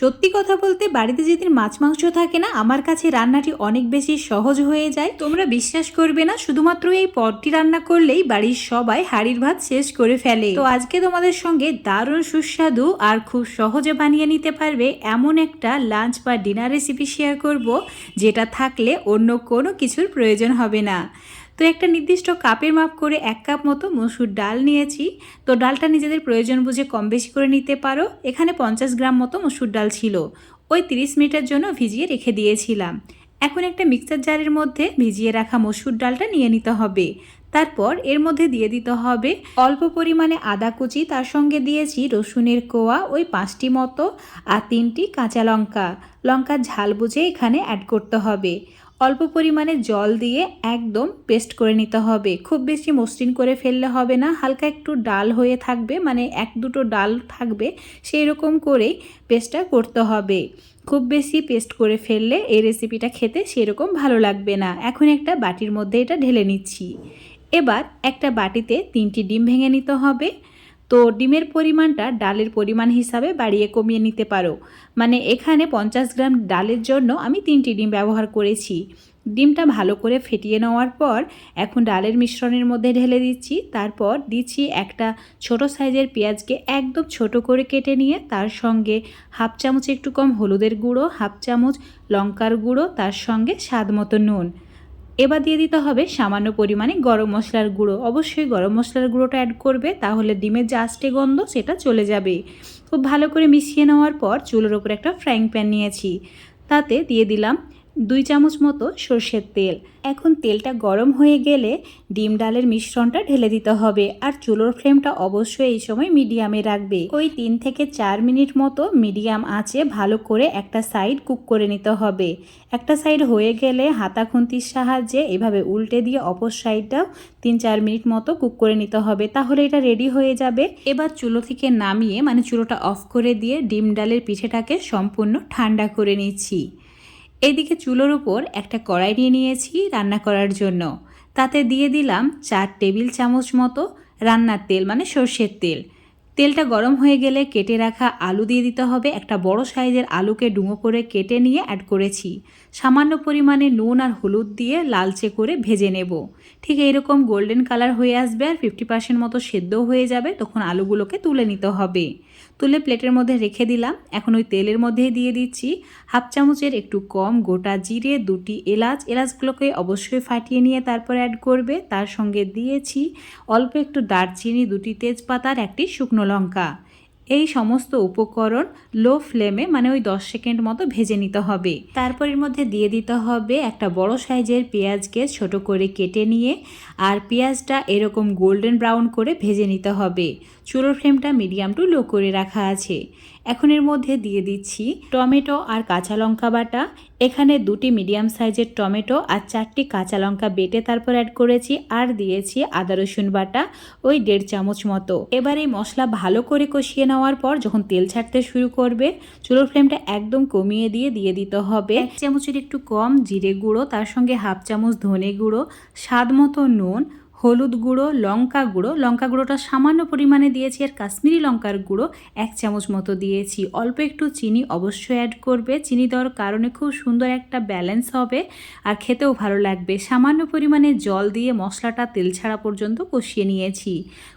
সত্যি কথা বলতে বাড়িতে যেদিন মাছ মাংস থাকে না, আমার কাছে রান্নাটি অনেক বেশি সহজ হয়ে যায়। তোমরা বিশ্বাস করবে না, শুধুমাত্র এই পদটি রান্না করলেই বাড়ির সবাই হাড়ির ভাত শেষ করে ফেলে। তো আজকে তোমাদের সঙ্গে দারুণ সুস্বাদু আর খুব সহজে বানিয়ে নিতে পারবে এমন একটা লাঞ্চ বা ডিনার রেসিপি শেয়ার করব, যেটা থাকলে অন্য কোনো কিছুর প্রয়োজন হবে না। তো একটা নির্দিষ্ট কাপের মাপ করে এক কাপ মতো মসুর ডাল নিয়েছি। তো ডালটা নিজেদের প্রয়োজন বুঝে কম বেশি করে নিতে পারো। এখানে পঞ্চাশ গ্রাম মতো মসুর ডাল ছিল। ওই তিরিশ মিনিটের জন্য ভিজিয়ে রেখে দিয়েছিলাম। এখন একটা মিক্সার জারের মধ্যে ভিজিয়ে রাখা মসুর ডালটা নিয়ে নিতে হবে। তারপর এর মধ্যে দিয়ে দিতে হবে অল্প পরিমাণে আদা কুচি, তার সঙ্গে দিয়েছি রসুনের কোয়া, ওই পাঁচটি মতো, আর তিনটি কাঁচা লঙ্কা। লঙ্কার ঝাল বুঝে এখানে অ্যাড করতে হবে। অল্প পরিমাণে জল দিয়ে একদম পেস্ট করে নিতে হবে। খুব বেশি মসৃণ করে ফেললে হবে না, হালকা একটু ডাল হয়ে থাকবে মানে এক দুটো ডাল থাকবে সেই রকম করেই পেস্টটা করতে হবে। খুব বেশি পেস্ট করে ফেললে এই রেসিপিটা খেতে সেরকম ভালো লাগবে না। এখন একটা বাটির মধ্যে এটা ঢেলে নিচ্ছি। এবার একটা বাটিতে তিনটি ডিম ভেঙে নিতে হবে। তো ডিমের পরিমাণটা ডালের পরিমাণ হিসাবে বাড়িয়ে কমিয়ে নিতে পারো। মানে এখানে পঞ্চাশ গ্রাম ডালের জন্য আমি তিনটি ডিম ব্যবহার করেছি। ডিমটা ভালো করে ফেটিয়ে নেওয়ার পর এখন ডালের মিশ্রণের মধ্যে ঢেলে দিচ্ছি। তারপর দিচ্ছি একটা ছোট সাইজের পেঁয়াজকে একদম ছোট করে কেটে নিয়ে তার সঙ্গে হাফ চামচ একটু কম হলুদের গুঁড়ো, হাফ চামচ লঙ্কার গুঁড়ো, তার সঙ্গে স্বাদ মতো নুন। এবার দিয়ে দিতে হবে সামান্য পরিমাণে গরম মশলার গুঁড়ো। অবশ্যই গরম মশলার গুঁড়োটা অ্যাড করবে, তাহলে ডিমের যে আষ্টে গন্ধ সেটা চলে যাবে। খুব ভালো করে মিশিয়ে নেওয়ার পর চুলোর ওপর একটা ফ্রাইং প্যান নিয়েছি। তাতে দিয়ে দিলাম দুই চামচ মতো সর্ষের তেল। এখন তেলটা গরম হয়ে গেলে ডিম ডালের মিশ্রণটা ঢেলে দিতে হবে আর চুলোর ফ্লেমটা অবশ্যই এই সময় মিডিয়ামে রাখবে। ওই তিন থেকে চার মিনিট মতো মিডিয়াম আঁচে ভালো করে একটা সাইড কুক করে নিতে হবে। একটা সাইড হয়ে গেলে হাতা খুন্তির সাহায্যে এভাবে উল্টে দিয়ে অপর সাইডটাও তিন চার মিনিট মতো কুক করে নিতে হবে তাহলে এটা রেডি হয়ে যাবে। এবার চুলো থেকে নামিয়ে মানে চুলোটা অফ করে দিয়ে ডিম ডালের পিঠেটাকে সম্পূর্ণ ঠান্ডা করে নিচ্ছি। এইদিকে চুলোর উপর একটা কড়াই নিয়ে নিয়েছি রান্না করার জন্য। তাতে দিয়ে দিলাম চার টেবিল চামচ মতো রান্নার তেল মানে সর্ষের তেল। তেলটা গরম হয়ে গেলে কেটে রাখা আলু দিয়ে দিতে হবে। একটা বড় সাইজের আলুকে ডুঙো করে কেটে নিয়ে অ্যাড করেছি। সামান্য পরিমাণে নুন আর হলুদ দিয়ে লালচে করে ভেজে নেব। ঠিক এইরকম গোল্ডেন কালার হয়ে আসবে আর ফিফটি পার্সেন্ট মতো সেদ্ধ হয়ে যাবে। তখন আলুগুলোকে তুলে নিতে হবে। তুলে প্লেটের মধ্যে রেখে দিলাম। এখন ওই তেলের মধ্যে দিয়ে দিচ্ছি। হাফ চামচের একটু কম গোটা জিরে, দুটি এলাচ। এলাচগুলোকে অবশ্যই ফাটিয়ে নিয়ে তারপর অ্যাড করবে। তার সঙ্গে দিয়েছি অল্প একটু দারচিনি, দুটি তেজপাতার, একটি শুকনো লঙ্কা। এই সমস্ত উপকরণ লো ফ্লেমে মানে ওই দশ সেকেন্ড মতো ভেজে নিতে হবে। তারপর এর মধ্যে দিয়ে দিতে হবে একটা বড় সাইজের পেঁয়াজকে ছোট করে কেটে নিয়ে, আর পেঁয়াজটা এরকম গোল্ডেন ব্রাউন করে ভেজে নিতে হবে। চুলোর ফ্লেমটা মিডিয়াম টু লো করে রাখা আছে। এখন এর মধ্যে দিয়ে দিচ্ছি টমেটো আর কাঁচা লঙ্কা বাটা। এখানে দুটি মিডিয়াম সাইজের টমেটো আর চারটি কাঁচা লঙ্কা বেটে তারপর অ্যাড করেছি আর দিয়েছি আদা রসুন বাটা ওই দেড় চামচ মতো। এবার এই মশলা ভালো করে কষিয়ে নেওয়ার পর যখন তেল ছাড়তে শুরু করবে, চুলোর ফ্লেমটা একদম কমিয়ে দিয়ে দিয়ে দিতে হবে। এক চামচের একটু কম জিরে গুঁড়ো, তার সঙ্গে হাফ চামচ ধনে গুঁড়ো, স্বাদ মতো নুন হলুদ গুঁড়ো, লঙ্কা গুঁড়ো। লঙ্কা গুঁড়োটা সামান্য পরিমাণে দিয়েছি আর কাশ্মীরি লঙ্কার গুঁড়ো এক চামচ মতো দিয়েছি। অল্প একটু চিনি অবশ্যই অ্যাড করবে। চিনি দেওয়ার কারণে খুব সুন্দর একটা ব্যালেন্স হবে আর খেতেও ভালো লাগবে। সামান্য পরিমাণে জল দিয়ে মশলাটা তেল ছাড়া পর্যন্ত কষিয়ে নিয়েছি।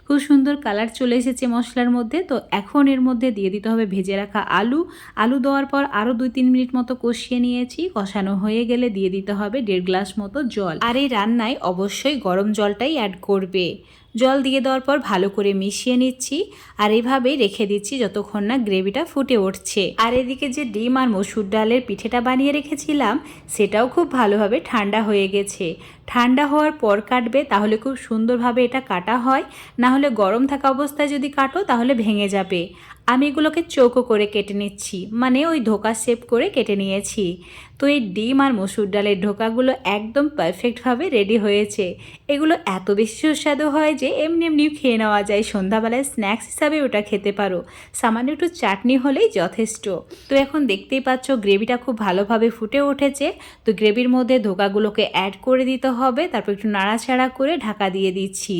খুব সুন্দর কালার চলে এসেছে মশলার মধ্যে। তো এখন এর মধ্যে দিয়ে দিতে হবে ভেজে রাখা আলু। আলু দেওয়ার পর আরও দুই তিন মিনিট মতো কষিয়ে নিয়েছি। কষানো হয়ে গেলে দিয়ে দিতে হবে দেড় গ্লাস মতো জল। আর এই রান্নায় অবশ্যই গরম জলটাই অ্যাড করবে। জল দিয়ে দেওয়ার পর ভালো করে মিশিয়ে নিচ্ছি আর এভাবেই রেখে দিচ্ছি যতক্ষণ না গ্রেভিটা ফুটে উঠছে। আর এদিকে যে ডিম আর মসুর ডালের পিঠেটা বানিয়ে রেখেছিলাম, সেটাও খুব ভালোভাবে ঠান্ডা হয়ে গেছে। ঠান্ডা হওয়ার পর কাটবে, তাহলে খুব সুন্দরভাবে এটা কাটা হয়। না হলে গরম থাকা অবস্থায় যদি কাটো, তাহলে ভেঙে যাবে। আমি এগুলোকে চৌকো করে কেটে নিচ্ছি মানে ওই ধোকা শেপ করে কেটে নিয়েছি। তো এই ডিম আর মসুর ডালের ঢোকাগুলো একদম পারফেক্টভাবে রেডি হয়েছে। এগুলো এত বেশি সুস্বাদু হয় যে এমনি এমনিও খেয়ে নেওয়া যায়। সন্ধ্যাবেলায় স্ন্যাক্স হিসাবে ওটা খেতে পারো। সামান্য একটু চাটনি হলেই যথেষ্ট। তো এখন দেখতেই পাচ্ছ গ্রেভিটা খুব ভালোভাবে ফুটে উঠেছে। তো গ্রেভির মধ্যে ধোকাগুলোকে অ্যাড করে দিতে হবে। তারপর একটু নাড়াচাড়া করে ঢাকা দিয়ে দিচ্ছি।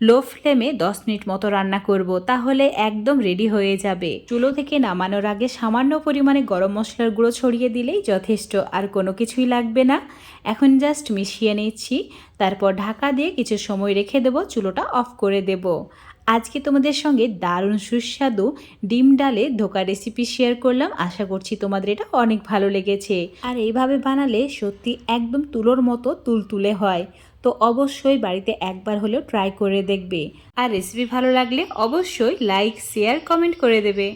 লো ফ্লেমে দশ মিনিট মতো রান্না করব, তাহলে একদম রেডি হয়ে যাবে। চুলো থেকে নামানোর আগে সামান্য পরিমাণে গরম মশলার গুঁড়ো ছড়িয়ে দিলেই যথেষ্ট, আর কোনো কিছুই লাগবে না। এখন জাস্ট মিশিয়ে নিচ্ছি, তারপর ঢাকা দিয়ে কিছু সময় রেখে দেব, চুলোটা অফ করে দেব। আজকে তোমাদের সঙ্গে দারুণ সুস্বাদু ডিম ডালে ধোকা রেসিপি শেয়ার করলাম। আশা করছি তোমাদের এটা অনেক ভালো লেগেছে। আর এইভাবে বানালে সত্যি একদম তুলোর মতো তুলতুলে হয়। তো অবশ্যই বাড়িতে একবার হলেও ট্রাই করে দেখবে। আর রেসিপি ভালো লাগলে অবশ্যই লাইক শেয়ার কমেন্ট করে দেবে।